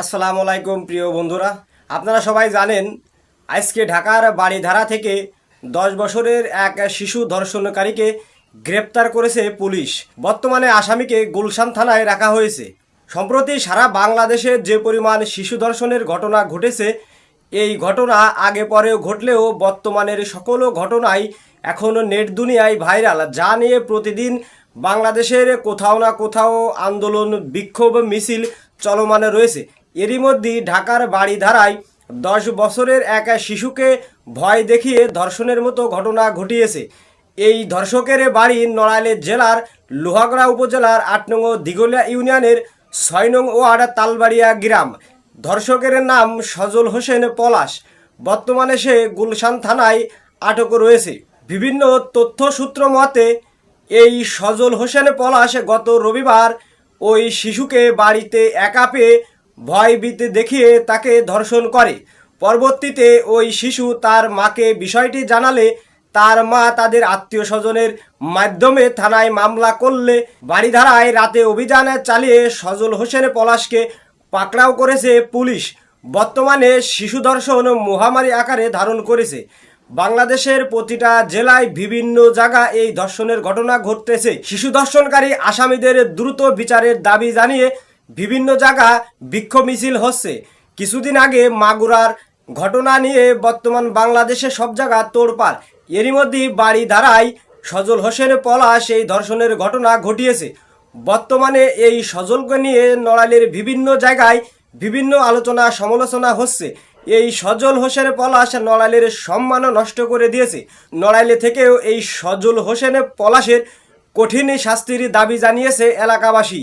আসসালামু আলাইকুম, প্রিয় বন্ধুরা। আপনারা সবাই জানেন, আজকে ঢাকার বাড়িধারা থেকে দশ বছরের এক শিশু ধর্ষণকারীকে গ্রেপ্তার করেছে পুলিশ। বর্তমানে আসামিকে গুলশান থানায় রাখা হয়েছে। সম্প্রতি সারা বাংলাদেশে যে পরিমাণ শিশু ধর্ষণের ঘটনা ঘটেছে, এই ঘটনা আগে পরেও ঘটলেও বর্তমানের সকল ঘটনাই এখন নেট দুনিয়ায় ভাইরাল। যা নিয়ে প্রতিদিন বাংলাদেশের কোথাও না কোথাও আন্দোলন, বিক্ষোভ, মিছিল চলমান রয়েছে। এরই মধ্যে ঢাকার বাড়িধারায় দশ বছরের এক শিশুকে ভয় দেখিয়ে ধর্ষণের মতো ঘটনা ঘটিয়েছে। এই ধর্ষকের বাড়ি নড়াইল জেলার লোহাগড়া উপজেলার আট নং দিগলিয়া ইউনিয়নের ছয় নং ওয়ার্ড তালবাড়িয়া গ্রাম। ধর্ষকের নাম সজল হোসেন পলাশ। বর্তমানে সে গুলশান থানায় আটক রয়েছে। বিভিন্ন তথ্যসূত্র মতে, এই সজল হোসেন পলাশ গত রবিবার ওই শিশুকে বাড়িতে একা পেয়ে ভয়ভীতি দেখিয়ে তাকে ধর্ষণ করে। পরবর্তীতে ওই শিশু তার মাকে বিষয়টি জানালে তার মা তাদের আত্মীয় স্বজনের মাধ্যমে থানায় মামলা করলে বাড়িধারায় রাতে অভিযান চালিয়ে সজল হোসেন পলাশকে পাকড়াও করেছে পুলিশ। বর্তমানে শিশু ধর্ষণ মহামারী আকারে ধারণ করেছে। বাংলাদেশের প্রতিটা জেলায় বিভিন্ন জায়গা এই ধর্ষণের ঘটনা ঘটতেছে। শিশু ধর্ষণকারী আসামিদের দ্রুত বিচারের দাবি জানিয়ে বিভিন্ন জায়গা বিক্ষোভ মিছিল হচ্ছে। কিছুদিন আগে মাগুরার ঘটনা নিয়ে বর্তমান বাংলাদেশে সব জায়গা তোড়পাড়। এরই মধ্যে বাড়ি ধারায় সজল হোসেন পলাশ এই ধর্ষণের ঘটনা ঘটিয়েছে। বর্তমানে এই সজলকে নিয়ে নড়াইলের বিভিন্ন জায়গায় বিভিন্ন আলোচনা সমালোচনা হচ্ছে। এই সজল হোসেন পলাশ নড়াইলের সম্মানও নষ্ট করে দিয়েছে। নড়াইলে থেকেও এই সজল হোসেন পলাশের কঠিন শাস্তির দাবি জানিয়েছে এলাকাবাসী।